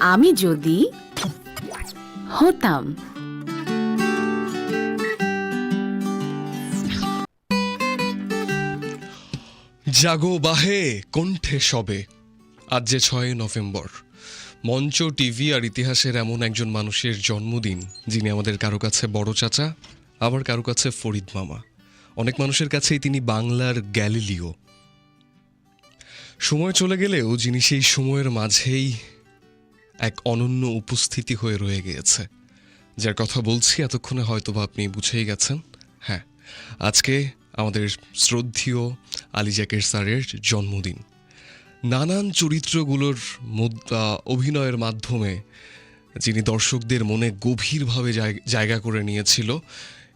আমি যদি হতাম জাগো বাহে, কণ্ঠে সবে। আজ যে ছয় নভেম্বর, মঞ্চ, টিভি আর ইতিহাসের এমন একজন মানুষের জন্মদিন, যিনি আমাদের কারও কাছে বড় চাচা, আবার কারও কাছে ফরিদ মামা। অনেক মানুষের কাছেই তিনি বাংলার গ্যালিলিও। সময় চলে গেলেও যিনি সেই সময়ের মাঝেই এক অনন্য উপস্থিতি হয়ে রয়ে গিয়েছে। যার কথা বলছি, এতক্ষণে হয়তোবা আপনি বুঝেই গেছেন। হ্যাঁ আজকে আমাদের শ্রদ্ধীয় আলী জাকের স্যারের জন্মদিন। নানান চরিত্রগুলোর অভিনয়ের মাধ্যমে যিনি দর্শকদের মনে গভীরভাবে জায়- জায়গা করে নিয়েছিল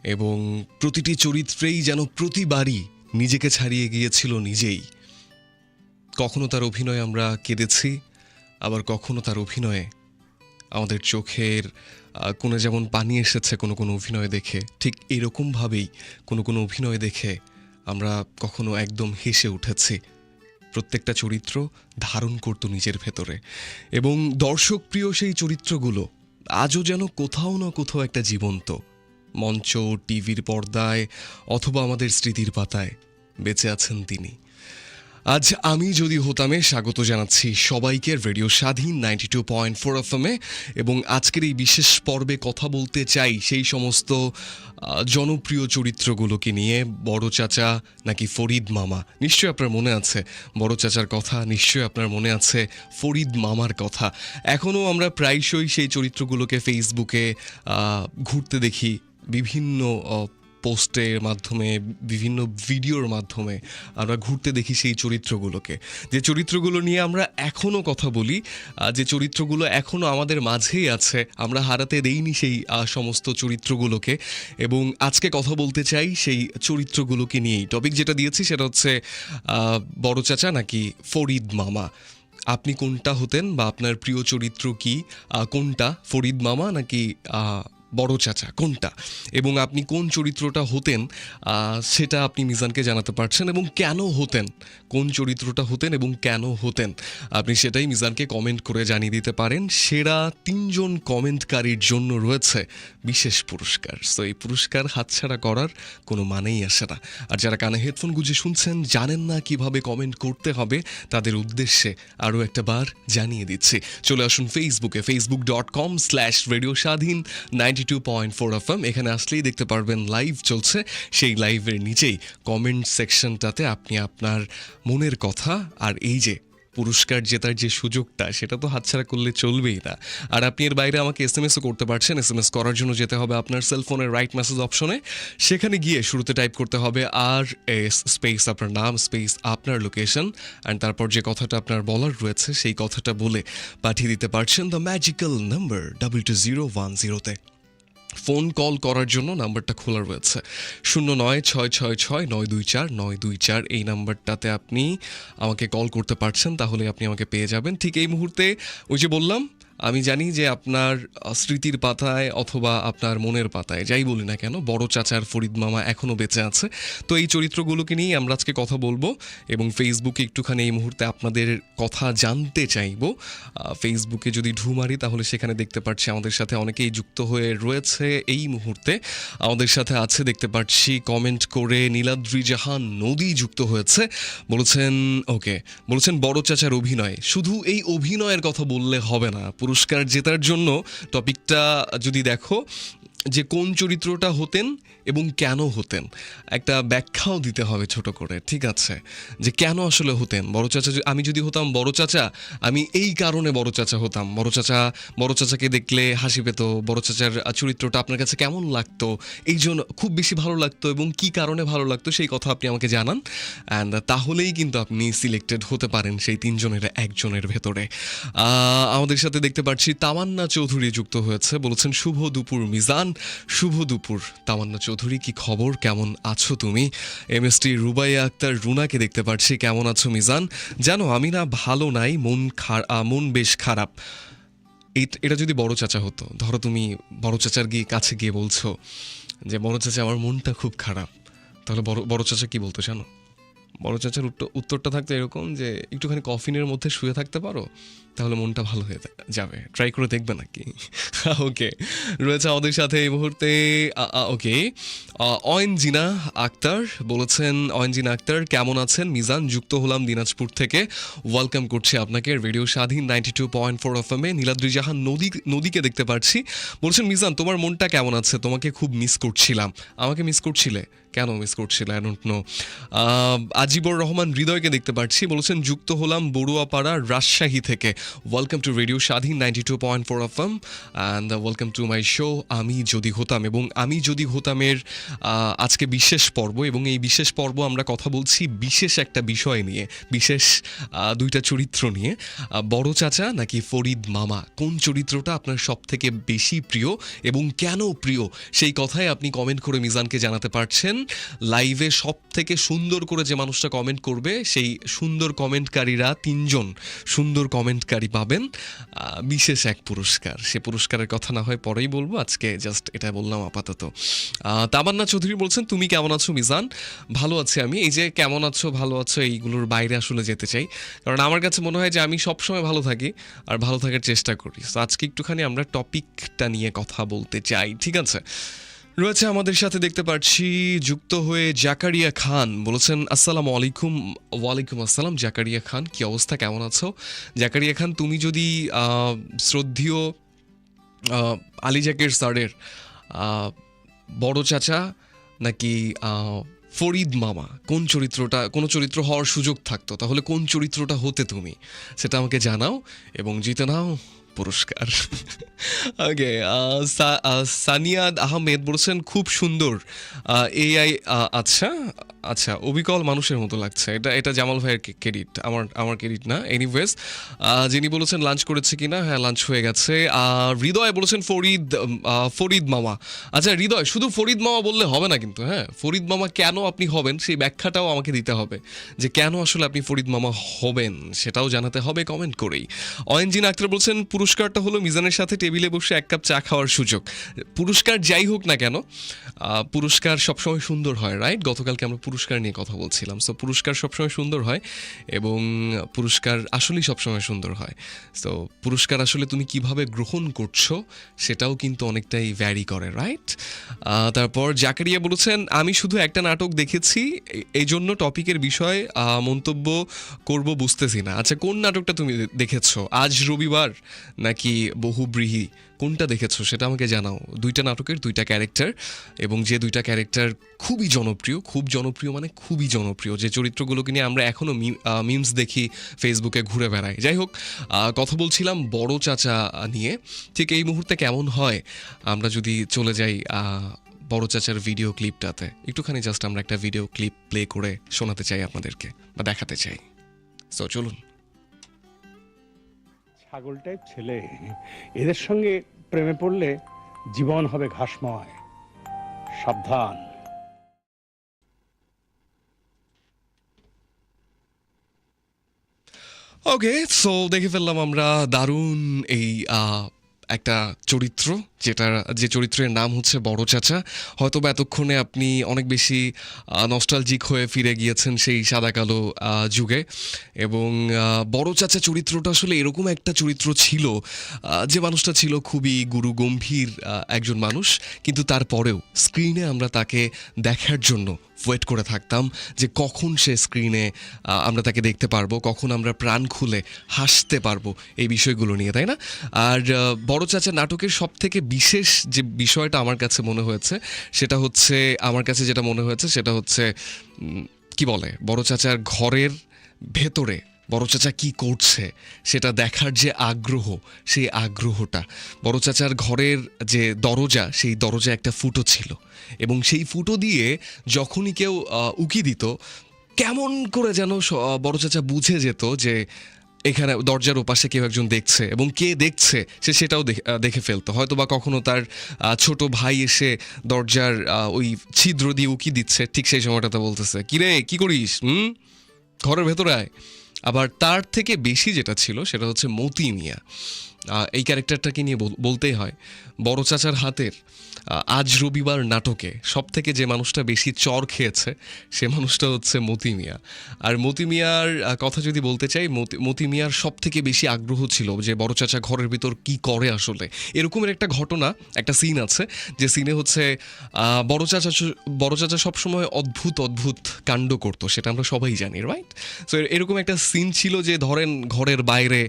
এবং প্রতিটি চরিত্রেই যেন প্রতিবারই নিজেকে ছাড়িয়ে গিয়েছিল নিজেই। কখনো তার অভিনয়ে আমরা কেঁদেছি, আবার কখনো তার অভিনয়ে আমাদের চোখের কোণে যেমন পানি এসেছে কোনো কোনো অভিনয় দেখে, ঠিক এরকমভাবেই কোনো কোনো অভিনয় দেখে আমরা কখনো একদম হেসে উঠেছি। প্রত্যেকটা চরিত্র ধারণ করতো নিজের ভেতরে। এবং দর্শকপ্রিয় সেই চরিত্রগুলো আজও যেন কোথাও না কোথাও একটা জীবন্ত। মঞ্চ, টিভির পর্দায় অথবা আমাদের স্মৃতির পাতায় বেঁচে আছেন তিনি। আজ আমি যদি হতামে স্বাগত জানাচ্ছি সবাইকে radio Swadhin ninety two point four এফএমে এবং আজকের এই বিশেষ পর্বে কথা বলতে চাই সেই সমস্ত জনপ্রিয় চরিত্রগুলোকে নিয়ে। বড় চাচা নাকি ফরিদ মামা? নিশ্চয়ই আপনার মনে আছে। বড় চাচার কথা নিশ্চয়ই আপনার মনে আছে। ফরিদ মামার কথা। এখনও আমরা প্রায়শই সেই চরিত্রগুলোকে ফেসবুকে ঘুরতে দেখি। বিভিন্ন পোস্টের মাধ্যমে, বিভিন্ন ভিডিওর মাধ্যমে আমরা ঘুরতে দেখি সেই চরিত্রগুলোকে। যে চরিত্রগুলো নিয়ে আমরা এখনও কথা বলি যে চরিত্রগুলো এখনও আমাদের মাঝেই আছে, আমরা হারাতে দেইনি সেই সমস্ত চরিত্রগুলোকে। এবং আজকে কথা বলতে চাই সেই চরিত্রগুলোকে নিয়েই। টপিক যেটা দিয়েছি সেটা হচ্ছে বড় চাচা নাকি ফরিদ মামা? আপনি কোনটা হতেন বা আপনার প্রিয় চরিত্র কি? কোনটা? ফরিদ মামা নাকি বড় চাচা, কোনটা? এবং আপনি কোন চরিত্রটা হতেন সেটা আপনি মিজানকে জানাতে পারছেন এবং কেন হতেন? কোন চরিত্রটা হতেন এবং কেন হতেন? আপনি সেটাই মিজানকে কমেন্ট করে জানিয়ে দিতে পারেন। সেরা তিনজন কমেন্টকারীর জন্য রয়েছে বিশেষ পুরস্কার। সো এই পুরস্কার হাতছাড়া করার কোনো মানেই আসে না। আর যারা কানে হেডফোন গুজে শুনছেন, জানেন না কীভাবে কমেন্ট করতে হবে, তাদের উদ্দেশ্যে আরও একটা বার জানিয়ে দিচ্ছি। চলে আসুন ফেসবুকে Facebook dot com slash radio Swadhin ninety two point four F এখানে আসলেই দেখতে পারবেন লাইভ চলছে। সেই লাইভের নিচেই কমেন্ট সেকশনটাতে আপনি আপনার মনের কথা আর এই যে পুরস্কার জেতার যে সুযোগটা, সেটা তো হাতছাড়া করলে চলবেই না। আর আপনি এর বাইরে আমাকে এস এম এসও করতে পারছেন। এস এম এস করার জন্য যেতে হবে আপনার সেলফোনের রাইট মেসেজ অপশনে সেখানে গিয়ে শুরুতে টাইপ করতে হবে আর এস স্পেস আপনার নাম স্পেস আপনার লোকেশন অ্যান্ড তারপর যে কথাটা আপনার বলার রয়েছে, সেই কথাটা বলে পাঠিয়ে দিতে পারছেন। The magical number double two zero one জিরোতে ফোন কল করার জন্য নাম্বারটা খোলা রয়েছে। শূন্য নয় ছয় ছয় ছয় নয় দুই চার নয় দুই চার এই নাম্বারটাতে আপনি আমাকে কল করতে পারছেন তাহলে আপনি আমাকে পেয়ে যাবেন। ঠিক এই মুহূর্তে ওই যে বললাম আমি জানি যে আপনার স্মৃতির পাতায় অথবা আপনার মনের পাতায়, যাই বলি না কেন, বড় চাচার ফরিদ মামা এখনও বেঁচে আছে। তো এই চরিত্রগুলোকে নিয়েই আমরা আজকে কথা বলব এবং ফেসবুকে একটুখানি এই মুহূর্তে আপনাদের কথা জানতে চাইব। ফেসবুকে যদি ঢু মারি, তাহলে সেখানে দেখতে পাচ্ছি আমাদের সাথে অনেকেই যুক্ত হয়ে রয়েছে এই মুহূর্তে। আমাদের সাথে আছে, দেখতে পাচ্ছি কমেন্ট করে নীলাদ্রি জাহান, নদী যুক্ত হয়েছে। বলেছেন, ওকে, বলেছেন বড় চাচার অভিনয়। শুধু এই অভিনয়ের কথা বললে হবে না পুরস্কার জেতার জন্য টপিকটা যদি দেখো যে কোন চরিত্রটা হতেন এবং কেন হতেন। একটা ব্যাখ্যাও দিতে হবে ছোট করে, ঠিক আছে? যে কেন আসলে হতেন? বড় চাচা আমি যদি হতাম বড় চাচা, আমি এই কারণে বড় চাচা হতাম। বড় চাচা, বড় চাচাকে দেখলে হাসি পেত, বড় চাচার চরিত্রটা আপনার কাছে কেমন লাগতো? এই জন্য খুব বেশি ভালো লাগতো এবং কি কারণে ভালো লাগতো সেই কথা আপনি আমাকে জানান। অ্যান্ড তাহলেই কিন্তু আপনি সিলেক্টেড হতে পারেন সেই তিনজনের, একজনের ভেতরে। আমাদের সাথে দেখতে পাচ্ছি তামান্না চৌধুরী যুক্ত হয়েছে। বলেছেন, শুভ দুপুর, মিজান। শুভ দুপুর। তামান্না চৌধুরী, কি খবর? কেমন আছো তুমি? এম এমএসটি রুবাইয়া আক্তার রুনাকে দেখতে পাচ্ছি। কেমন আছো মিজান? জানো, আমি না ভালো নাই, মন মন বেশ খারাপ। এটা যদি বড় চাচা হতো, ধরো তুমি বড় চাচার গিয়ে কাছে গিয়ে বলছো যে, বড় চাচা, আমার মনটা খুব খারাপ। তাহলে বড় বড় চাচা কি বলতো, জানো? বড় চাচার উত্তর, উত্তরটা থাকতো এরকম যে একটুখানি কফিনের মধ্যে শুয়ে থাকতে পারো, তাহলে মনটা ভালো হয়ে যাবে। ট্রাই করে দেখবে নাকি? ওকে রয়েছে আমাদের সাথে এই মুহূর্তে ওকে অয়েনজিনা আক্তার বলেছেন, অয়েনজিনা আক্তার, কেমন আছেন? মিজান, যুক্ত হলাম দিনাজপুর থেকে। ওয়েলকাম করছি আপনাকে। Radio Swadhin ninety two point four F M এ। নীলাদ্রি জাহান নদী, নদীকে দেখতে পাচ্ছি বলছেন, মিজান, তোমার মনটা কেমন আছে? তোমাকে খুব মিস করছিলাম। আমাকে মিস করছিলে? কেন মিস করছিলে? I don't know Ajibar Rahman হৃদয়কে দেখতে পাচ্ছি। বলেছেন, যুক্ত হলাম বড়ুয়াপাড়া রাজশাহী থেকে। Welcome to radio Swadhin ninety two point four F M and welcome to my show আমি যদি হতাম। এবং আমি যদি হতামের আজকে বিশেষ পর্ব, এবং এই বিশেষ পর্ব আমরা কথা বলছি বিশেষ একটা বিষয় নিয়ে, বিশেষ দুইটা চরিত্র নিয়ে। বড় চাচা নাকি ফরিদ মামা? কোন চরিত্রটা আপনার সব থেকে বেশি প্রিয়, এবং কেন প্রিয়? সেই কথাই আপনি কমেন্ট করে মিজানকে জানাতে পারছেন। লাইভে সব থেকে সুন্দর করে যে মানুষটা কমেন্ট করবে, সেই সুন্দর কমেন্টকারীরা তিনজন সুন্দর কমেন্টকারী পাবেন। বিশেষ এক পুরস্কার। সে পুরস্কারের কথা না হয় পরেই বলব, আজকে জাস্ট এটা বললাম আপাতত। তামান্না চৌধুরী বলছেন, তুমি কেমন আছো মিজান? ভালো আছি আমি। এই যে কেমন আছো, ভালো আছো, এইগুলোর বাইরে আসলে যেতে চাই। কারণ আমার কাছে মনে হয় যে আমি সবসময় ভালো থাকি আর ভালো থাকার চেষ্টা করি। তো আজকে একটুখানি আমরা টপিকটা নিয়ে কথা বলতে চাই। ঠিক আছে? রয়েছে আমাদের সাথে দেখতে পাচ্ছি যুক্ত হয়ে জাকারিয়া খান। বলেছেন, আসসালামু আলাইকুম, ওয়ালাইকুম আসসালাম, জাকারিয়া খান, কি অবস্থা, কেমন আছো? জাকারিয়া খান, তুমি যদি শ্রদ্ধীয় আলী জাকের স্যারের বড় চাচা নাকি ফরিদ মামা, কোন চরিত্রটা, কোন চরিত্র হওয়ার সুযোগ থাকতো, তাহলে কোন চরিত্রটা হতে তুমি? সেটা আমাকে জানাও এবং জিতে নাও। পুরস্কার। ওকে সানিয়াদ আহমেদ বলছেন, খুব সুন্দর। এআই আচ্ছা আচ্ছা অবিকল মানুষের মতো লাগছে। এটা এটা জামাল ভাইয়ের ক্রেডিট আমার আমার ক্রেডিট না। এনিওয়েজ যিনি বলেছেন লাঞ্চ করেছে কিনা? হ্যাঁ লাঞ্চ হয়ে গেছে। হৃদয় বলেছেন, ফরিদ ফরিদ মামা। আচ্ছা হৃদয়, শুধু ফরিদ মামা বললে হবে না কিন্তু হ্যাঁ? ফরিদ মামা কেন আপনি হবেন? সেই ব্যাখ্যাটাও আমাকে দিতে হবে। যে কেন আসলে আপনি ফরিদ মামা হবেন, সেটাও জানাতে হবে কমেন্ট করেই। অয়েনজিন আক্তার বলছেন পুরস্কারটা হলো মিজানের সাথে টেবিলে বসে এক কাপ চা খাওয়ার সুযোগ। পুরস্কার যাই হোক না কেন পুরস্কার সবসময় সুন্দর হয় রাইট গতকালকে আমরা পুরস্কার নিয়ে কথা বলছিলাম। সো পুরস্কার সবসময় সুন্দর হয় এবং পুরস্কার আসলেই সবসময় সুন্দর হয়। তো পুরস্কার আসলে তুমি কীভাবে গ্রহণ করছ সেটাও কিন্তু অনেকটাই ভ্যারি করে রাইট তারপর জাকারিয়া বলেছেন, আমি শুধু একটা নাটক দেখেছি এই জন্য টপিকের বিষয় মন্তব্য করব বুঝতেছি না। আচ্ছা কোন নাটকটা তুমি দেখেছ? আজ রবিবার। নাকি বহুব্রীহি? কোনটা দেখেছ? সেটা আমাকে জানাও। দুইটা নাটকের দুইটা ক্যারেক্টার এবং যে দুইটা ক্যারেক্টার খুবই জনপ্রিয়, খুব জনপ্রিয় মানে খুবই জনপ্রিয়। যে চরিত্রগুলোকে নিয়ে আমরা এখনও মিমস দেখি ফেসবুকে ঘুরে বেড়াই। যাই হোক কথা বলছিলাম বড় চাচা নিয়ে। ঠিক এই মুহূর্তে কেমন হয়? আমরা যদি চলে যাই বড় চাচার ভিডিও ক্লিপটাতে একটুখানি জাস্ট আমরা একটা ভিডিও ক্লিপ প্লে করে শোনাতে চাই আপনাদেরকে বা দেখাতে চাই। সো চলুন। ছাগল টাইপ ছেলে, এদের সঙ্গে প্রেমে পড়লে জীবন হবে ঘাসময়। সাবধান। ওকে সো দেখে ফেললাম আমরা দারুণ এই একটা চরিত্র। যেটা, যে চরিত্রের নাম হচ্ছে বড় চাচা। হয়তো বা এতক্ষণে আপনি অনেক বেশি নস্টালজিক হয়ে ফিরে গিয়েছেন সেই সাদা কালো যুগে। এবং বড় চাচা চরিত্রটা আসলে এরকম একটা চরিত্র ছিল যে মানুষটা ছিল খুবই গুরু গম্ভীর একজন মানুষ। কিন্তু তারপরেও স্ক্রিনে আমরা তাকে দেখার জন্য ওয়েট করে থাকতাম যে কখন সে স্ক্রিনে আমরা তাকে দেখতে পারব, কখন আমরা প্রাণ খুলে হাসতে পারব এই বিষয়গুলো নিয়ে, তাই না? আর বড় চাচা নাটকের সব থেকে বিশেষ যে বিষয়টা আমার কাছে মনে হয়েছে, সেটা হচ্ছে, আমার কাছে যেটা মনে হয়েছে সেটা হচ্ছে কি বলে, বড় চাচার ঘরের ভেতরে, বড় চাচা কি করছে, সেটা দেখার যে আগ্রহ, সেই আগ্রহটা। বড় চাচার ঘরের যে দরজা, সেই দরজা একটা ফুটো ছিল। এবং সেই ফুটো দিয়ে যখনই কেউ উকি দিত, কেমন করে যেন বড় চাচা বুঝে যেত যে এখানে দরজার ওপাশে কেউ একজন দেখছে এবং কে দেখছে, সে সেটাও দেখে- ফেলতো। হয়তো বা কখনো তার ছোট ভাই এসে দরজার ওই ছিদ্র দিয়ে উকি দিচ্ছে, ঠিক সেই সময়টাতে বলতেছে, কিরে, কি করিস? হুম? ঘরের ভেতরে আয়। আবার তার থেকে বেশি যেটা ছিল, সেটা হচ্ছে মতি মিয়া। এই ক্যারেক্টারটাকে নিয়ে বলতেই হয়, বড় চাচার হাতের আজ রবিবার নাটকে সব থেকে যে মানুষটা বেশি চর খেয়েছে, সে মানুষটা হচ্ছে মতি মিয়া। আর মতি মিয়ার কথা যদি বলতে চাই, মতি- মিয়ার সব থেকে বেশি আগ্রহ ছিল যে বড় চাচা ঘরের ভিতর কি করে আসলে। এরকমের একটা ঘটনা, একটা সিন আছে, যে সিনে হচ্ছে বড় চাচা বড় চাচা সবসময় অদ্ভুত অদ্ভুত কাণ্ড করতো, সেটা আমরা সবাই জানি রাইট সো এরকম একটা সিন ছিল যে, ধরেন ঘরের বাইরে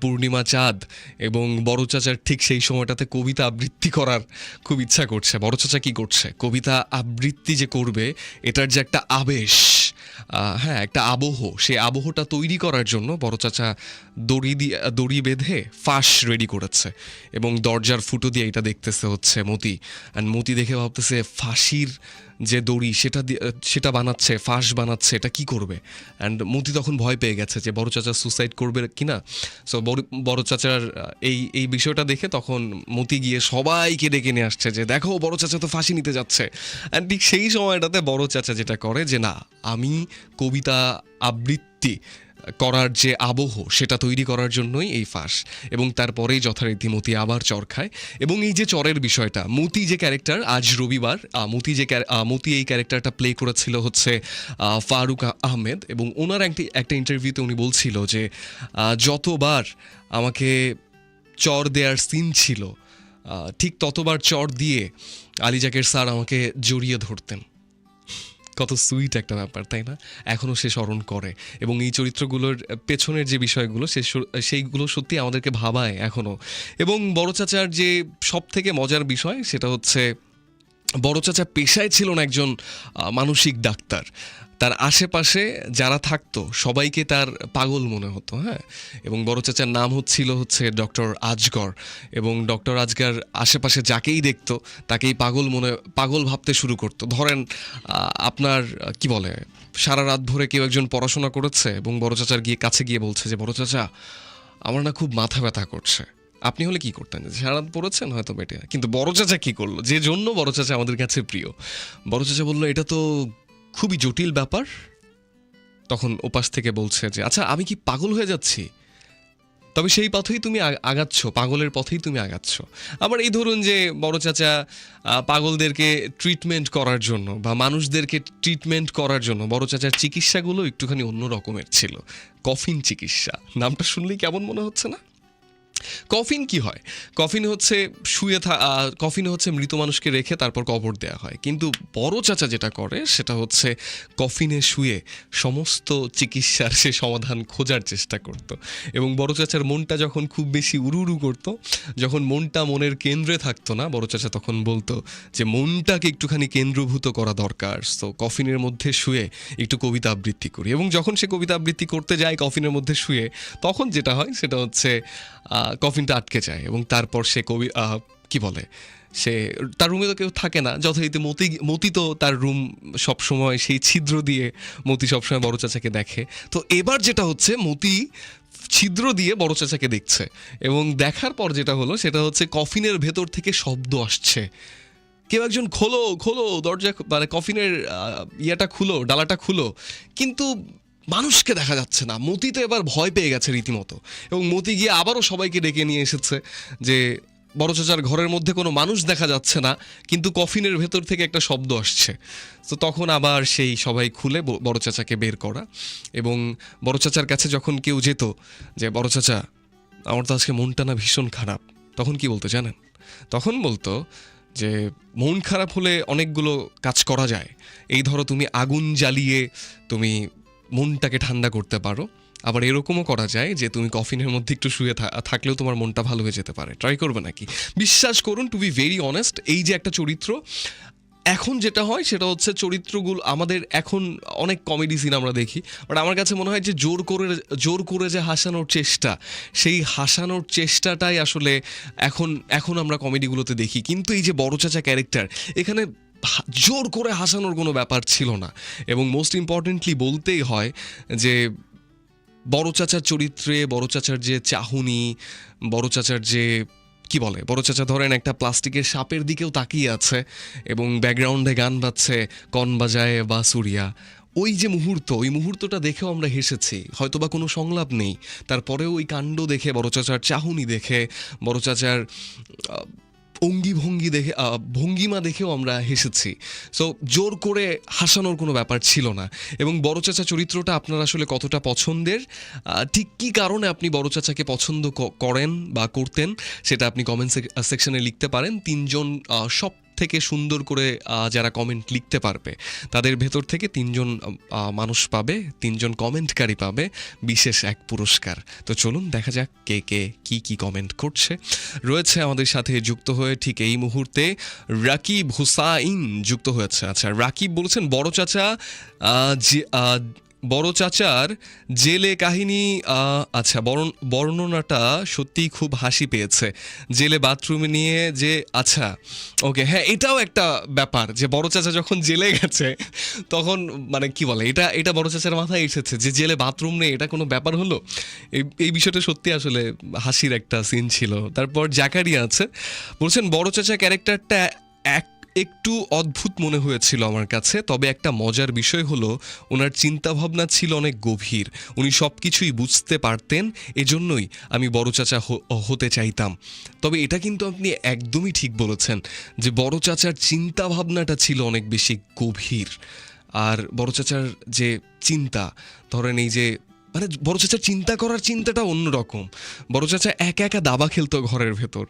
পূর্ণিমা চাঁদ এবং বড় চাচার ঠিক সেই সময়টাতে কবিতা আবৃত্তি করার খুব ইচ্ছা করছে। বড় চাচা কি করছে? কবিতা আবৃত্তি যে করবে, এটার যে একটা আবেশ হ্যাঁ একটা আবহ, সেই আবহটা তৈরি করার জন্য বড় চাচা দড়ি দিয়ে দড়ি বেঁধে ফাঁস রেডি করেছে এবং দরজার ফুটো দিয়ে এটা দেখতেছে হচ্ছে মতি। অ্যান্ড মতি দেখে ভাবতেছে, ফাঁসির যে দড়ি, সেটা সেটা বানাচ্ছে, ফাঁস বানাচ্ছে, এটা কি করবে? অ্যান্ড মতি তখন ভয় পেয়ে গেছে যে বড় চাচা সুসাইড করবে কি না সো বড় বড় চাচার এই এই বিষয়টা দেখে তখন মতি গিয়ে সবাইকে ডেকে নিয়ে আসছে যে, দেখো, বড় চাচা তো ফাঁসি নিতে যাচ্ছে। অ্যান্ড ঠিক সেই সময়টাতে বড় চাচা যেটা করে যে, না, আমি কবিতা আবৃত্তি করার যে আবহ, সেটা তৈরি করার জন্যই এই ফাঁস। এবং তারপরেই যথারীতি মতি আবার চর খায়। এবং এই যে চরের বিষয়টা, মতি যে ক্যারেক্টার আজ রবিবার মতি যে মতি এই ক্যারেক্টারটা প্লে করেছিল হচ্ছে ফারুক আহমেদ। এবং ওনার একটি, একটা ইন্টারভিউতে উনি বলছিল যে যতবার আমাকে চর দেওয়ার সিন ছিল ঠিক ততবার চর দিয়ে আলিজাকের স্যার আমাকে জড়িয়ে ধরতেন। কত সুইট একটা ব্যাপার, তাই না? এখনও সে স্মরণ করে। এবং এই চরিত্রগুলোর পেছনের যে বিষয়গুলো, সে সেইগুলো সত্যি আমাদেরকে ভাবায় এখনও এবং বড় চাচার যে সব থেকে মজার বিষয়, সেটা হচ্ছে বড় চাচা পেশায় ছিল না একজন মানসিক ডাক্তার। তার আশেপাশে যারা থাকতো, সবাইকে তার পাগল মনে হতো হ্যাঁ? এবং বড় চাচার নাম হচ্ছিল হচ্ছে ডক্টর আজগর এবং ডক্টর আজগর আশেপাশে যাকেই দেখতো, তাকেই পাগল মনে, পাগল ভাবতে শুরু করতো। ধরেন আপনার, কি বলে, সারা রাত ভরে কেউ একজন পড়াশোনা করেছে এবং বড় চাচার গিয়ে কাছে গিয়ে বলছে যে, বড় চাচা, আমার না খুব মাথা ব্যথা করছে। আপনি হলে কি করতেন? যে সারা রাত পড়েছেন হয়তো বেটে কিন্তু বড় চাচা কি করল? যে জন্য বড় চাচা আমাদের কাছে প্রিয়। বড় চাচা বলল, এটা তো খুবই জটিল ব্যাপার। তখন ওপাশ থেকে বলছে যে আচ্ছা আমি কি পাগল হয়ে যাচ্ছি? তবে সেই পথেই তুমি আগাচ্ছ, পাগলের পথেই তুমি আগাচ্ছ। আবার এই ধরুন যে, বড় চাচা পাগলদেরকে ট্রিটমেন্ট করার জন্য বা মানুষদেরকে ট্রিটমেন্ট করার জন্য বড় চাচার চিকিৎসাগুলো একটুখানি অন্য রকমের ছিল। কফিন চিকিৎসা। নামটা শুনলেই কেমন মনে হচ্ছে না? কফিন কি হয়? কফিন হচ্ছে শুয়ে থা কফিনে হচ্ছে মৃত মানুষকে রেখে তারপর কবর দেওয়া হয়। কিন্তু বড় চাচা যেটা করে সেটা হচ্ছে কফিনে শুয়ে সমস্ত চিকিৎসার সে সমাধান খোঁজার চেষ্টা করত। এবং বড় চাচার মনটা যখন খুব বেশি উড়ু উড়ু করতো, যখন মনটা মনের কেন্দ্রে থাকতো না, বড় চাচা তখন বলতো যে মনটাকে একটুখানি কেন্দ্রভূত করা দরকার। তো কফিনের মধ্যে শুয়ে একটু কবিতা আবৃত্তি করি। এবং যখন সে কবিতা আবৃত্তি করতে যায় কফিনের মধ্যে শুয়ে, তখন যেটা হয় সেটা হচ্ছে কফিনটা আটকে যায় এবং তারপর সে কবি কি বলে? সে তার রুমে তো কেউ থাকে না। যথারীতি মতি মতি তো তার রুম সবসময় সেই ছিদ্র দিয়ে মতি সবসময় বড় চাচাকে দেখে। তো এবার যেটা হচ্ছে, মতি ছিদ্র দিয়ে বড় চাচাকে দেখছে এবং দেখার পর যেটা হলো, সেটা হচ্ছে কফিনের ভেতর থেকে শব্দ আসছে। কেউ একজন খোলো খোলো, দরজা মানে কফিনের ইয়েটা খুলো, ডালাটা খুলো। কিন্তু মানুষকে দেখা যাচ্ছে না। মতি তো এবার ভয় পেয়ে গেছে রীতিমতো। এবং মতি গিয়ে আবারও সবাইকে ডেকে নিয়ে এসেছে যে, বড় চাচার ঘরের মধ্যে কোনো মানুষ দেখা যাচ্ছে না, কিন্তু কফিনের ভেতর থেকে একটা শব্দ আসছে। তো তখন আবার সেই সবাই খুলে বড় চাচাকে বের করা এবং বড় চাচার কাছে যখন কেউ যেত যে, বড় চাচা, আমার তো আজকে মনটা না ভীষণ খারাপ। তখন কি বলতো জানেন? তখন বলতো যে, মন খারাপ হলে অনেকগুলো কাজ করা যায়। এই ধরো তুমি আগুন জ্বালিয়ে তুমি মনটাকে ঠান্ডা করতে পারো। আবার এরকমও করা যায় যে তুমি কফিনের মধ্যে একটু শুয়ে থাকলেও তোমার মনটা ভালো হয়ে যেতে পারে। ট্রাই করবে নাকি? বিশ্বাস করুন টু বি ভেরি অনেস্ট এই যে একটা চরিত্র, এখন যেটা হয় সেটা হচ্ছে চরিত্রগুলো, আমাদের এখন অনেক কমেডি সিন আমরা দেখি বাট আমার কাছে মনে হয় যে জোর করে জোর করে যে হাসানোর চেষ্টা, সেই হাসানোর চেষ্টাটাই আসলে এখন এখন আমরা কমেডিগুলোতে দেখি। কিন্তু এই যে বড় চাচা ক্যারেক্টার এখানে জোর করে হাসানোর কোনো ব্যাপার ছিল না। এবং মোস্ট ইম্পর্টেন্টলি বলতেই হয় যে, বড় চাচার চরিত্রে, বড় চাচার যে চাহুনি, বড় চাচার যে, কি বলে, বড় চাচা ধরেন একটা প্লাস্টিকের সাপের দিকেও তাকিয়ে আছে এবং ব্যাকগ্রাউন্ডে গান বাজছে, কন বাজায় বা সুরিয়া। ওই যে মুহূর্ত, ওই মুহূর্তটা দেখেও আমরা হেসেছি। হয়তো বা কোনো সংলাপ নেই। তারপরেও ওই কাণ্ড দেখে, বড় চাচার চাহুনি দেখে, বড় চাচার অঙ্গি ভঙ্গি দেখে ভঙ্গিমা দেখেও আমরা হেসেছি। সো জোর করে হাসানোর কোনো ব্যাপার ছিল না। এবং বড় চাচা চরিত্রটা আপনার আসলে কতটা পছন্দের ঠিক কী কারণে আপনি বড় চাচাকে পছন্দ করেন বা করতেন, সেটা আপনি কমেন্ট সেকশনে লিখতে পারেন। তিনজন সব থেকে সুন্দর করে যারা কমেন্ট লিখতে পারবে, তাদের ভেতর থেকে তিনজন মানুষ পাবে, তিনজন কমেন্টকারী পাবে, বিশেষ এক পুরস্কার। তো চলুন দেখা যাক কে কে কি কি কমেন্ট করছে। রয়েছে আমাদের সাথে যুক্ত হয়ে ঠিক এই মুহূর্তে রাকিব হুসাইন যুক্ত হয়েছে। আচ্ছা রাকিব বলছেন, বড় চাচা বড় চাচার জেলে কাহিনী আচ্ছা বর্ণনাটা সত্যিই খুব হাসি পেয়েছে। জেলে বাথরুমে নিয়ে যে আচ্ছা ওকে হ্যাঁ এটাও একটা ব্যাপার যে, বড় চাচা যখন জেলে গেছে, তখন মানে কি বলে, এটা এটা বড় চাচার মাথায় এসেছে যে, জেলে বাথরুম নেই এটা কোনো ব্যাপার হলো? এই এই বিষয়টা সত্যি আসলে হাসির একটা সিন ছিল। তারপর জাকারিয়া আছে, বলছেন, বড় চাচা ক্যারেক্টারটা একটু অদ্ভুত মনে হয়েছিল আমার কাছে, তবে একটা মজার বিষয় হলো, ওনার চিন্তাভাবনা ছিল অনেক গভীর। উনি সব কিছুই বুঝতে পারতেন, এজন্যই আমি বড় চাচা হতে চাইতাম। তবে এটা কিন্তু আপনি একদমই ঠিক বলেছেন, যে বড় চাচার চিন্তাভাবনাটা ছিল অনেক বেশি গভীর। আর বড় চাচার যে চিন্তা, ধরেন এই যে মানে বড় চাচার চিন্তা করার চিন্তাটা অন্যরকম বড় চাচা একা একা দাবা খেলতো ঘরের ভেতর।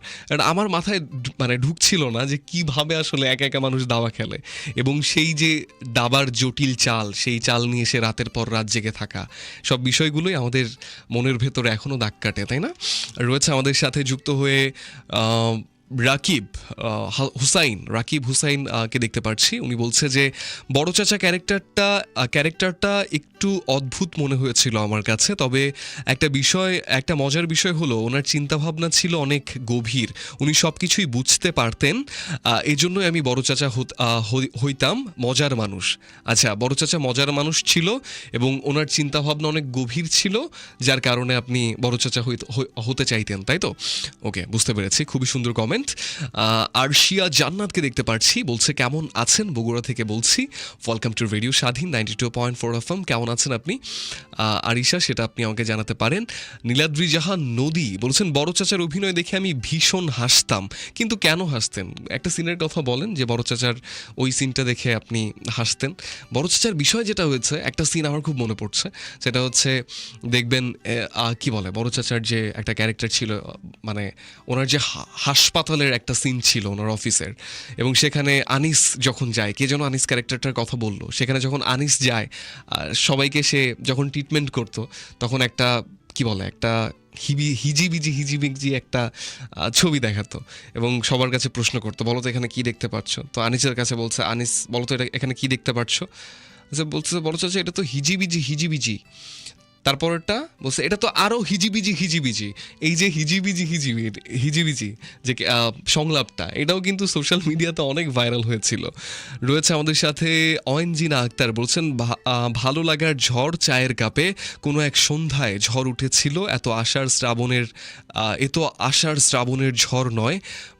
আমার মাথায় মানে ঢুকছিল না যে কীভাবে আসলে একা একা মানুষ দাবা খেলে। এবং সেই যে দাবার জটিল চাল, সেই চাল নিয়ে সে রাতের পর রাত জেগে থাকা, সব বিষয়গুলোই আমাদের মনের ভেতরে এখনও দাগ কাটে, তাই না? রয়েছে আমাদের সাথে যুক্ত হয়ে রাকিব হুসাইন রাকিব হুসাইন কে দেখতে পাচ্ছি উনি বলছে যে, বড় চাচা ক্যারেক্টারটা ক্যারেক্টারটা একটু অদ্ভুত মনে হয়েছিল আমার কাছে, তবে একটা বিষয়, একটা মজার বিষয় হলো, ওনার চিন্তাভাবনা ছিল অনেক গভীর। উনি সব কিছুই বুঝতে পারতেন এজন্যই আমি বড় চাচা হইতাম মজার মানুষ। আচ্ছা বড় চাচা মজার মানুষ ছিল এবং ওনার চিন্তাভাবনা অনেক গভীর ছিল, যার কারণে আপনি বড় চাচা হতে চাইতেন, তাই তো? ওকে, বুঝতে পেরেছি, খুবই সুন্দর কমেন্ট আরশিয়া জান্নাতকে দেখতে পাচ্ছি বলছে, কেমন আছেন? বগুড়া থেকে বলছি welcome to radio Swadhin ninety two point four F M কেমন আছেন আপনি। আহ, আরিশা সেটা আপনি আমাকে জানাতে পারেন। নীলাদ্রি জাহান নদী বলছেন বড় চাচার অভিনয় দেখে আমি ভীষণ হাসতাম। কিন্তু কেন হাসতেন? একটা সিনের কথা বলেন যে বড় চাচার ওই সিনটা দেখে আপনি হাসতেন। বড় চাচার বিষয় যেটা হয়েছে একটা সিন আমার খুব মনে পড়ছে। সেটা হচ্ছে দেখবেন কি বলে? বড় চাচার যে একটা ক্যারেক্টার ছিল মানে ওনার যে হাসপাতালের একটা সিন ছিল ওনার অফিসের। এবং সেখানে আনিস যখন যায় কে যেন আনিস ক্যারেক্টারটার কথা বলল সেখানে যখন আনিস যায় আর সবাইকে সে যখন ট্রিটমেন্ট করতো, তখন একটা, কি বলে, একটা হিবি, হিজিবিজি হিজিবিজি একটা ছবি দেখাতো এবং সবার কাছে প্রশ্ন করতো, বলো তো এখানে কি দেখতে পাচ্ছ তো আনিসের কাছে বলছে, আনিস, বলো তো এটা, এখানে কি দেখতে পাচ্ছ বলছে, বলো চাচা এটা তো হিজিবিজি হিজিবিজি। তারপরটা বলছে এটা তো আরও হিজিবিজি হিজিবিজি। এই যে হিজিবিজি হিজিবি হিজিবিজি যে সংলাপটা এটাও কিন্তু সোশ্যাল মিডিয়াতে অনেক ভাইরাল হয়েছিল। রয়েছে আমাদের সাথে অয়েনজিনা আক্তার বলছেন ভালো লাগার ঝড় চায়ের কাপে কোনো এক সন্ধ্যায় ঝড় উঠেছিল এত আষাঢ় শ্রাবণের আহ, এ তো আষাঢ় শ্রাবণের ঝড় নয়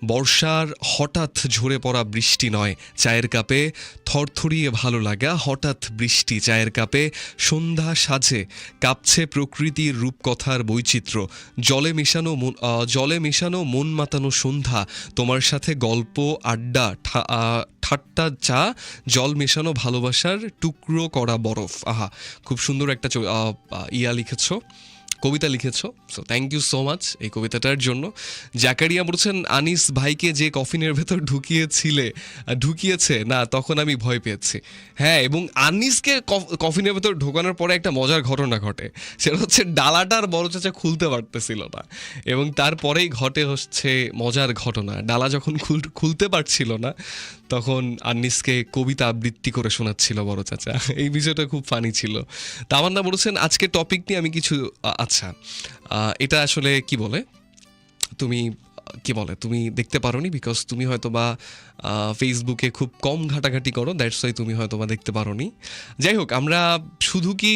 বর্ষার হঠাৎ ঝরে পড়া বৃষ্টি নয় চায়ের কাপে থরথরিয়ে ভালো লাগা হঠাৎ বৃষ্টি চায়ের কাপে সন্ধ্যা সাজে কাঁপছে প্রকৃতির রূপকথার বৈচিত্র্য। জলে মেশানো জলে মেশানো মন মাতানো সন্ধ্যা। তোমার সাথে গল্প, আড্ডা ঠাট্টা, চা, জল মেশানো ভালোবাসার টুকরো করা বরফ। আহা, খুব সুন্দর একটা ইয়া লিখেছো। কবিতা লিখেছো so thank you so much এই কবিতাটার জন্য। জাকারিয়া বলছেন, আনিস ভাইকে যে কফিনের ভেতর ঢুকিয়েছিলে ঢুকিয়েছে, না, তখন আমি ভয় পেয়েছি। হ্যাঁ এবং আনিসকে কফ- কফিনের ভেতর ঢোকানোর পরে একটা মজার ঘটনা ঘটে। সেটা হচ্ছে ডালাটার বড় চাচা খুলতে পারতেছিল না, এবং তারপরেই ঘটে হচ্ছে মজার ঘটনা। ডালা যখন খুল- খুলতে পারছিল না তখন আনিসকে কবিতা আবৃত্তি করে শোনাচ্ছিল বড় চাচা। এই বিষয়টা খুব ফানি ছিল। তামান্না বলেছেন, আজকে টপিক নিয়ে আমি কিছু আচ্ছা এটা আসলে কি বলে? তুমি, কি বলে? তুমি দেখতে পারোনি বিকজ তুমি হয়তো বা ফেসবুকে খুব কম ঘাটাঘাটি করো দ্যাটস ওয়াই তুমি হয়তো বা দেখতে পারোনি। যাই হোক, আমরা শুধু কি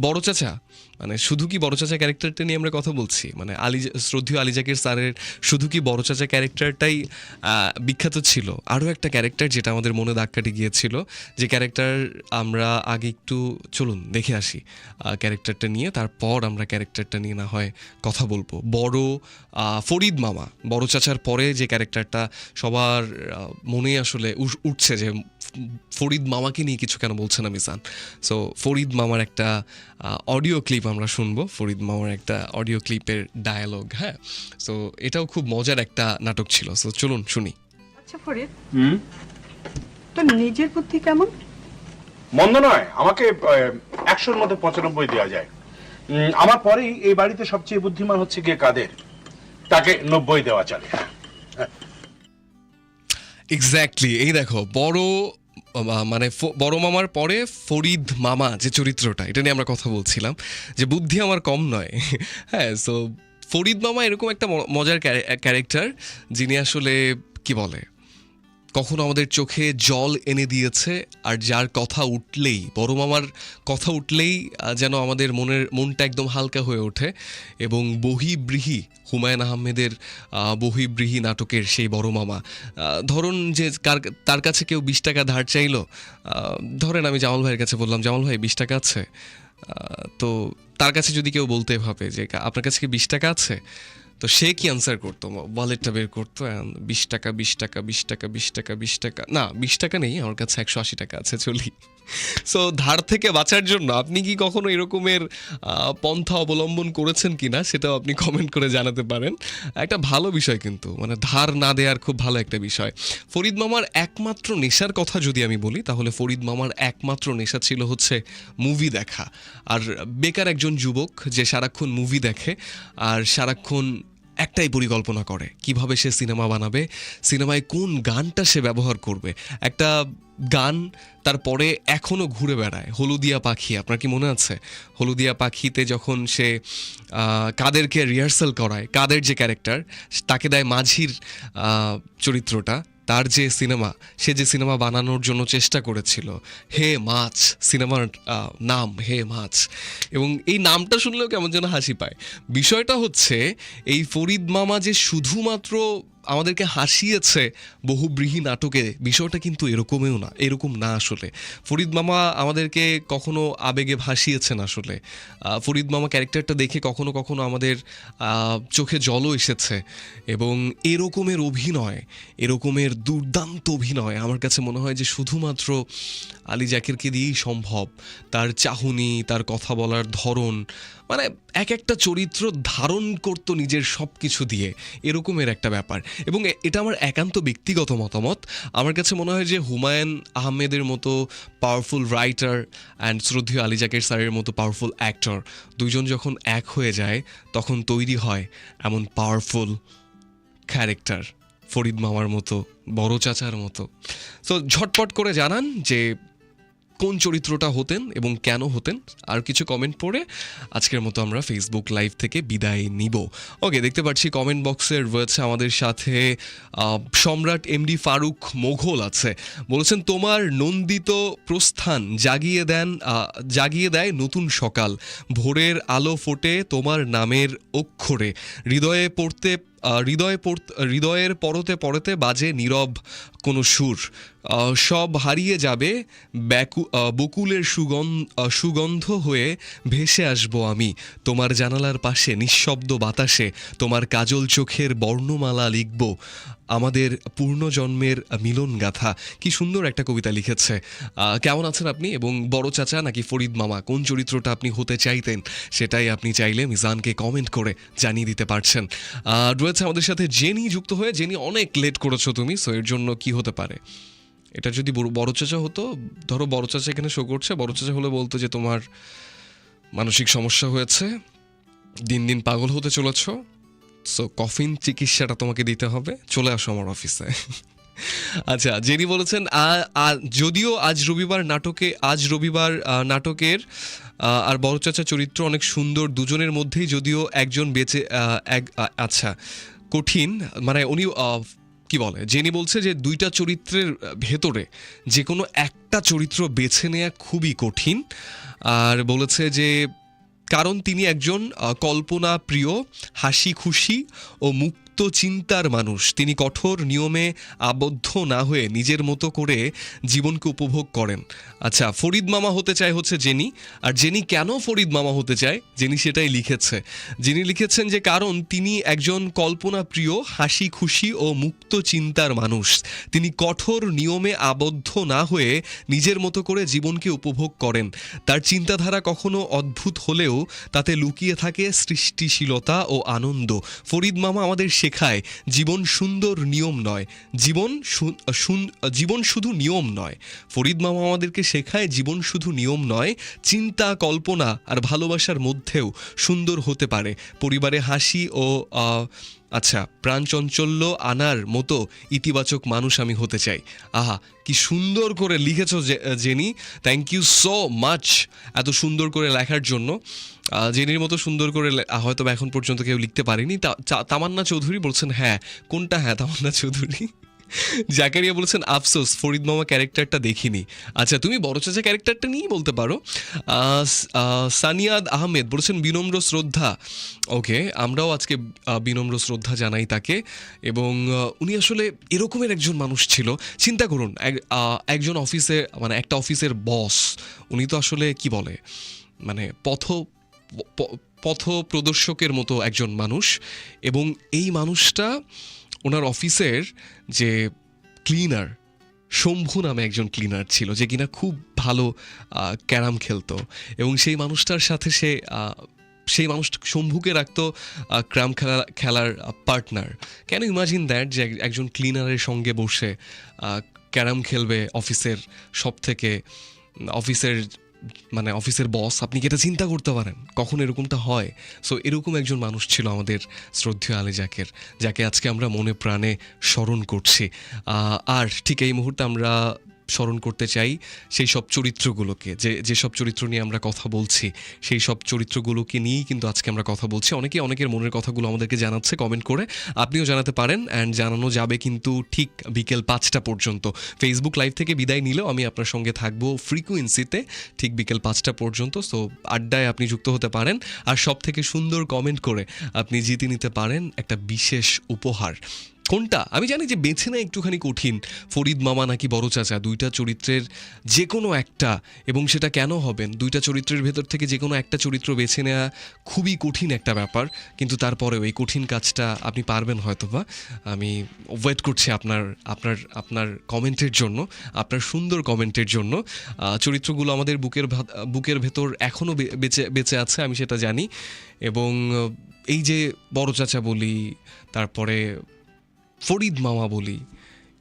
বড় চাচা মানে শুধু কি বড় চাচা ক্যারেক্টারটা নিয়ে আমরা কথা বলছি? মানে আলী শ্রদ্ধীয় আলী স্যারের শুধু কি বড় চাচা ক্যারেক্টারটাই বিখ্যাত ছিল? আরও একটা ক্যারেক্টার যেটা আমাদের মনে দাগ কাটে গিয়েছিল যে ক্যারেক্টার আমরা আগে একটু চলুন দেখে আসি ক্যারেক্টারটা নিয়ে তারপর আমরা ক্যারেক্টারটা নিয়ে না হয় কথা বলব। বড় ফরিদ মামা বড় চাচার পরে যে ক্যারেক্টারটা সবার আহ, মনে আসলে উঠছে যে ফরিদ মামাকে নিয়ে কিছু কেন বলছে না মিসান সো ফরিদ মামার একটা অডিও ক্লিপ আমরা শুনব। ফরিদ মামার একটা অডিও ক্লিপের ডায়ালগ হ্যাঁ? সো এটাও খুব মজার একটা নাটক ছিল। সো চলুন শুনি। আচ্ছা ফরিদ। তোর নিজের বুদ্ধি কেমন? মন্দ নয়। আমাকে একশোর মধ্যে পঁচানব্বই দেওয়া যায়। আমার পরেই এই বাড়িতে সবচেয়ে বুদ্ধিমান হচ্ছে গিয়ে কাদের? তাকে নব্বই দেওয়া চলে। এক্স্যাক্টলি এই দেখো বড় মানে বড় মামার পরে ফরিদ মামা যে চরিত্রটা, এটা নিয়ে আমরা কথা বলছিলাম, যে বুদ্ধি আমার কম নয়। হ্যাঁ সো ফরিদ মামা এরকম একটা মজার ক্যারেক্টার, যিনি আসলে, কি বলে কখনো আমাদের চোখে জল এনে দিয়েছে আর যার কথা উঠলেই বড় মামার কথা উঠলেই যেন আমাদের মনের মনটা একদম হালকা হয়ে ওঠে। এবং বহিব্রিহি হুমায়ুন আহমেদের আহ, বহিব্রিহি নাটকের সেই বড় মামা। ধরুন যে কার তার কাছে কেউ বিশ টাকা ধার চাইলো ধরেন আমি জামাল ভাইয়ের কাছে বললাম জামাল ভাই বিশ টাকা আছে। তো তার কাছে যদি কেউ বলতে ভাবে যে আপনার কাছে কি বিশ টাকা আছে? তো সে কি আনসার করতো? ওয়ালেটটা বের করতো বিশ টাকা বিশ টাকা বিশ টাকা বিশ টাকা বিশ টাকা, না, বিশ টাকা নেই, আমার কাছে একশো আশি টাকা আছে, চলি। সো ধার থেকে বাঁচার জন্য আপনি কি কখনো এরকমের পন্থা অবলম্বন করেছেন কিনা সেটাও আপনি কমেন্ট করে জানাতে পারেন। একটা ভালো বিষয় কিন্তু মানে ধার না দেওয়ার খুব ভালো একটা বিষয়। ফরিদ মামার একমাত্র নেশার কথা যদি আমি বলি, তাহলে ফরিদ মামার একমাত্র নেশা ছিল হচ্ছে মুভি দেখা। আর বেকার একজন যুবক যে সারাক্ষণ মুভি দেখে, আর সারাক্ষণ একটাই পরিকল্পনা করে, কীভাবে সে সিনেমা বানাবে, সিনেমায় কোন গানটা সে ব্যবহার করবে। একটা গান তারপরে এখনও ঘুরে বেড়ায়, হলুদিয়া পাখি, আপনার কি মনে আছে? হলুদিয়া পাখিতে যখন সে কাদেরকে রিহার্সাল করায়, কাদের যে ক্যারেক্টার তাকে দেয় মাঝির চরিত্রটা তার যে সিনেমা, সে যে সিনেমা বানানোর জন্য চেষ্টা করেছিল, হে মাছ, সিনেমার নাম, হে মাছ। এবং এই নামটা শুনলেও কেমন যেন হাসি পায়। বিষয়টা হচ্ছে, এই ফরিদ মামা যে শুধুমাত্র আমাদেরকে হাসিয়েছে বহুব্রীহি নাটকে। বিষয়টা কিন্তু এরকমেও না, এরকম না আসলে। ফরিদ মামা আমাদেরকে কখনো আবেগে ভাসিয়েছেন আসলে। ফরিদ মামা ক্যারেক্টারটা দেখে কখনো কখনো আমাদের চোখে জলও এসেছে এবং এরকমের অভিনয়, এরকমের দুর্দান্ত অভিনয় আমার কাছে মনে হয় যে শুধুমাত্র আলী জাকিরকে দিয়েই সম্ভব। তার চাহনি, তার কথা বলার ধরন মানে এক একটা চরিত্র ধারণ করতো নিজের সব কিছু দিয়ে, এরকমের একটা ব্যাপার। এবং এটা আমার একান্ত ব্যক্তিগত মতামত। আমার কাছে মনে হয় যে হুমায়ুন আহমেদের মতো পাওয়ারফুল রাইটার অ্যান্ড শ্রদ্ধেয় আলী জাকির স্যারের মতো পাওয়ারফুল অ্যাক্টর দুজন যখন এক হয়ে যায়, তখন তৈরি হয় এমন পাওয়ারফুল ক্যারেক্টার ফরিদ মামার মতো, বড় চাচার মতো। সো ঝটপট করে জানান যে কোন চরিত্রটা হতেন এবং কেন হতেন, আর কিছু কমেন্ট পড়ে আজকের মতো আমরা ফেসবুক লাইভ থেকে বিদায় নিব। ওকে দেখতে পাচ্ছি কমেন্ট বক্সে রয়েছে আমাদের সাথে সম্রাট এমডি ফারুক মোঘল আছে। বলেছেন, তোমার নন্দিত প্রস্থান জাগিয়ে দেন জাগিয়ে দেয় নতুন সকাল। ভোরের আলো ফোটে তোমার নামের অক্ষরে। হৃদয়ে পড়তে হৃদয়ে পড়তে, হৃদয়ের পরতে পরতে বাজে নীরব কোনো সুর। সব হারিয়ে যাবে বকুলের সুগন্ধ সুগন্ধ হয়ে ভেসে আসব আমি। তোমার জানালার পাশে, নিঃশব্দ বাতাসে, তোমার কাজল চোখের বর্ণমালা লিখব। আমাদের পূর্ণজন্মের মিলন গাথা। কি সুন্দর একটা কবিতা লিখেছে। কেমন আছেন আপনি? এবং বড় চাচা নাকি ফরিদ মামা? কোন চরিত্রটা আপনি হতে চাইতেন? সেটাই আপনি চাইলে মিজানকে কমেন্ট করে জানিয়ে দিতে পারছেন। রয়েছে আমাদের সাথে জেনি যুক্ত হয়ে। জেনি, অনেক লেট করেছ তুমি সো এর জন্য কি হতে পারে? এটা যদি বড়- চাচা হতো, ধরো বড় চাচা এখানে শো করছে, বড় চাচা হলে বলতো যে তোমার মানসিক সমস্যা হয়েছে, দিন দিন পাগল হতে চলেছ সো কফিন চিকিৎসাটা তোমাকে দিতে হবে, চলে আসো আমার অফিসে আচ্ছা জেনি বলেছেন যদিও আজ রবিবার নাটকে আজ রবিবার নাটকের আর বড় চাচা চরিত্র অনেক সুন্দর, দুজনের মধ্যেই যদিও একজন বেঁচে আচ্ছা কঠিন মানে উনি কি বলে? জেনি বলছে যে দুইটা চরিত্রের ভেতরে যে কোনো একটা চরিত্র বেছে নেওয়া খুবই কঠিন। আর বলেছে যে, কারণ তিনি একজন কল্পনা প্রিয় হাসি খুশি ও মুক্ত চিন্তার মানুষ। তিনি কঠোর নিয়মে আবদ্ধ না হয়ে নিজের মতো করে জীবনকে উপভোগ করেন। আচ্ছা ফরিদ মামা হতে চায় হচ্ছে জেনি। আর জেনি কেন ফরিদ মামা হতে চায়? জেনি সেটাই লিখেছে। যিনি লিখেছেন যে, কারণ তিনি একজন কল্পনা প্রিয় হাসি খুশি ও মুক্ত চিন্তার মানুষ। তিনি কঠোর নিয়মে আবদ্ধ না হয়ে নিজের মতো করে জীবনকে উপভোগ করেন। তার চিন্তাধারা কখনো অদ্ভুত হলেও তাতে লুকিয়ে থাকে সৃষ্টিশীলতা ও আনন্দ। ফরিদ মামা আমাদের শেখায়, জীবন সুন্দর নিয়ম নয়। জীবন জীবন শুধু নিয়ম নয়। ফরিদ মামা আমাদেরকে শেখায়, জীবন শুধু নিয়ম নয়, চিন্তা, কল্পনা আর ভালোবাসার মধ্যেও সুন্দর হতে পারে। পরিবারে হাসি ও আচ্ছা প্রাণচঞ্চল্য আনার মতো ইতিবাচক মানুষ আমি হতে চাই। আহা, কি সুন্দর করে লিখেছ Jenny. Thank you so much এত সুন্দর করে লেখার জন্য। জেনির মতো সুন্দর করে হয়তো এখন পর্যন্ত কেউ লিখতে পারেনি। তামান্না চৌধুরী বলছেন হ্যাঁ। কোনটা? হ্যাঁ তামান্না চৌধুরী। জাকারিয়া বলেছেন, আফসোস, ফরিদ মামা ক্যারেক্টারটা দেখিনি। আচ্ছা তুমি বড় চাচা ক্যারেক্টারটা নিয়েই বলতে পারো। সানিয়াদ আহমেদ বলেছেন, বিনম্র শ্রদ্ধা। ওকে, আমরাও আজকে বিনম্র শ্রদ্ধা জানাই তাকে। এবং উনি আসলে এরকমের একজন মানুষ ছিল। চিন্তা করুন, এক- একজন অফিসে মানে একটা অফিসের বস, উনি তো আসলে কি বলে মানে পথ পথ প্রদর্শকের মতো একজন মানুষ। এবং এই মানুষটা ওনার অফিসের যে ক্লিনার, শম্ভু নামে একজন ক্লিনার ছিল, যে কিনা খুব ভালো ক্যারাম খেলতো। এবং সেই মানুষটার সাথে সে সেই মানুষটা শম্ভুকে রাখতো ক্রাম খেলা, খেলার পার্টনার। কেন ইমাজিন দ্যাট যে একজন ক্লিনারের সঙ্গে বসে ক্যারাম খেলবে অফিসের সব থেকে অফিসের মানে অফিসের বস, আপনি কি এটা চিন্তা করতে পারেন? কখন এরকমটা হয়? সো এরকম একজন মানুষ ছিল আমাদের শ্রদ্ধেয় আলী জাকের, যাকে আজকে আমরা মনে প্রাণে স্মরণ করছি। আর ঠিক এই মুহূর্তে আমরা স্মরণ করতে চাই সেই সব চরিত্রগুলোকে। যে যেসব চরিত্র নিয়ে আমরা কথা বলছি, সেই সব চরিত্রগুলোকে নিয়েই কিন্তু আজকে আমরা কথা বলছি। অনেকে অনেকের মনের কথাগুলো আমাদেরকে জানাচ্ছে কমেন্ট করে। আপনিও জানাতে পারেন অ্যান্ড জানানো যাবে কিন্তু ঠিক বিকেল পাঁচটা পর্যন্ত। ফেসবুক লাইভ থেকে বিদায় নিলেও আমি আপনার সঙ্গে থাকব ফ্রিকুয়েন্সিতে ঠিক বিকেল পাঁচটা পর্যন্ত। সো আড্ডায় আপনি যুক্ত হতে পারেন। আর সব থেকে সুন্দর কমেন্ট করে আপনি জিতে নিতে পারেন একটা বিশেষ উপহার। কোনটা? আমি জানি যে বেছে নেওয়া একটুখানি কঠিন। ফরিদ মামা নাকি বড় চাচা, দুইটা চরিত্রের যে কোনো একটা, এবং সেটা কেন হবেন? দুইটা চরিত্রের ভেতর থেকে যে কোনো একটা চরিত্র বেছে নেওয়া খুবই কঠিন একটা ব্যাপার, কিন্তু তারপরেও এই কঠিন কাজটা আপনি পারবেন হয়তো বা আমি ওয়েট করছি আপনার আপনার আপনার কমেন্টের জন্য, আপনার সুন্দর কমেন্টের জন্য। চরিত্রগুলো আমাদের বুকের বুকের ভেতর এখনও বেঁচে বেঁচে আছে, আমি সেটা জানি। এবং এই যে বড় চাচা বলি, তারপরে ফরিদ মামা বলি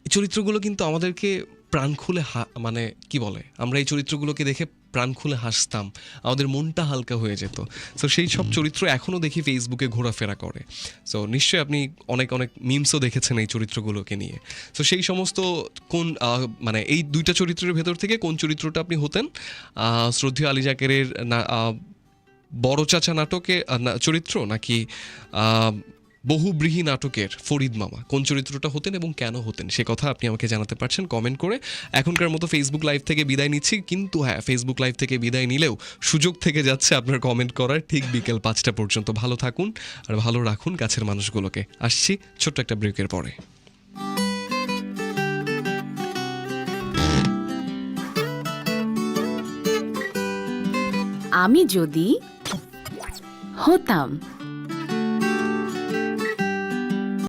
এই চরিত্রগুলো কিন্তু আমাদেরকে প্রাণ খুলে হা- মানে কি বলে আমরা এই চরিত্রগুলোকে দেখে প্রাণ খুলে হাসতাম আমাদের মনটা হালকা হয়ে যেত। সো সেই সব চরিত্র এখনও দেখি ফেসবুকে ঘোরাফেরা করে। সো নিশ্চয়ই আপনি অনেক অনেক মিমসও দেখেছেন এই চরিত্রগুলোকে নিয়ে। সো সেই সমস্ত কোন মানে এই দুইটা চরিত্রের ভেতর থেকে কোন চরিত্রটা আপনি হতেন? শ্রদ্ধেয় আলী জাকেরের না বড় চাচা নাটকে চরিত্র নাকি বহুব্রীহি নাটকের ফরিদ মামা। কোন চরিত্রটা হতেন এবং কেন হতেন? সে কথা আপনি আমাকে জানাতে পারছেন কমেন্ট করে। এখনকার মতো ফেসবুক লাইভ থেকে বিদায় নিচ্ছি। কিন্তু হ্যাঁ ফেসবুক লাইভ থেকে বিদায় নিলেও সুযোগ থেকে যাচ্ছে আপনার কমেন্ট করার ঠিক বিকেল পাঁচটা পর্যন্ত। ভালো থাকুন আর ভালো রাখুন কাছের মানুষগুলোকে। আসছি ছোট্ট একটা ব্রেকের পরে। আমি যদি হতাম।